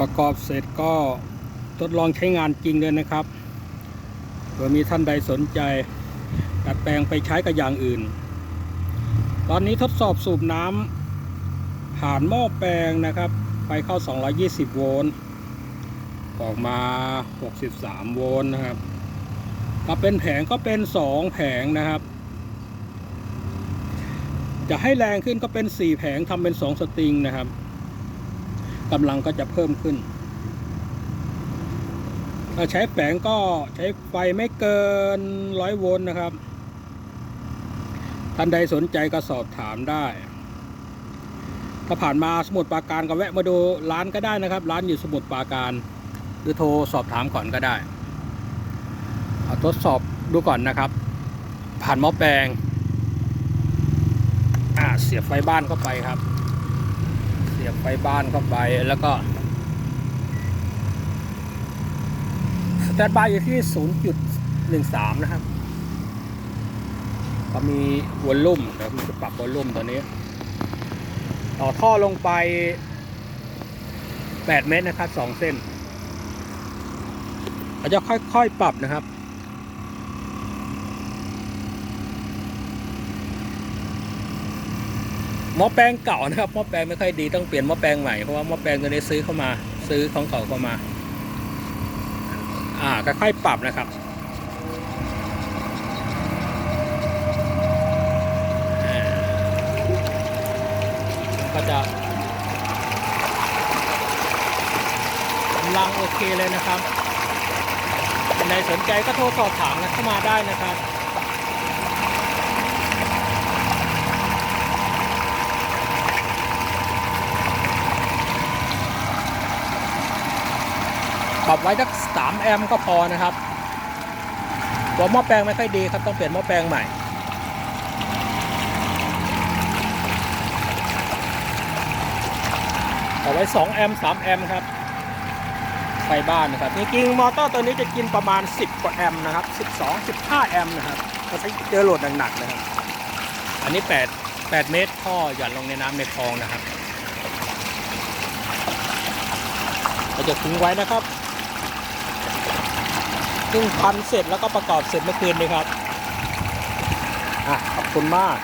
ประกอบเสร็จก็ทดลองใช้งานจริงเลยนะครับเผื่อมีท่านใดสนใจ ดัดแปลงไปใช้กับอย่างอื่น ตอนนี้ทดสอบสูบน้ำผ่านหม้อแปลงนะครับ ไปเข้า 220 โวลต์ออกมา 63 โวลต์นะครับถ้าเป็นแผงก็เป็น 2 แผงนะครับ จะให้แรงขึ้นก็เป็น 4 แผงทำเป็น 2 สตริงนะครับ กำลังก็จะเพิ่มขึ้น ถ้าใช้แผงก็ใช้ไฟไม่เกิน100โวลต์นะครับ ท่านใดสนใจก็สอบถามได้ ถ้าผ่านมาสมุทรปราการก็แวะมาดูร้านก็ได้นะครับ ร้านอยู่สมุทรปราการ หรือโทรสอบถามก่อนก็ได้ทดสอบดูก่อนนะครับ ผ่านหม้อแปลง อ่าเสียบไฟบ้านเข้าไปครับ สียบไฟบ้านเข้าไปแล้วก็สแตนบายอยู่ที่ 0.13 นะครับ ก็มีวอลลุ่มเดี๋ยวผมจะปรับวอลลุ่มตัวนี้ ต่อท่อลงไป 8 เมตรนะครับ 2 เส้นเราจะค่อยๆปรับนะครับ หม้อแปลงเก่านะครับหม้อแปลงไม่ค่อยดีต้องเปลี่ยนหม้อแปลงใหม่เพราะว่าหม้อแปลงตัวนี้ซื้อเข้ามา ซื้อของเก่าเข้ามา อ่าค่อยๆปรับนะครับก็จะกำลังโอเคเลยนะครับท่านสนใจก็โทรสอบถามกันเข้ามาได้นะครับ ปรับไว้สักสามแอมป์ก็พอนะครับตัวหม้อแปลงไม่ค่อยดีครับต้องเปลี่ยนหม้อแปลงใหม่ เอาไว้ 2 แอมป์3แอมป์ครับไฟบ้านนะครับจริงๆมอเตอร์ตัวนี้จะกินประมาณ 10 กว่าแอมป์นะครับ12 15 แอมป์นะครับก็ใช้เจอโหลดหนักๆนะครับ อันนี้ 8 8 เมตรท่อหย่อนลงในน้ำในคลองนะครับเราจะทิ้งไว้นะครับ ซึ่งพันเสร็จแล้วก็ประกอบเสร็จเมื่อคืนนี้ครับอะขอบคุณมาก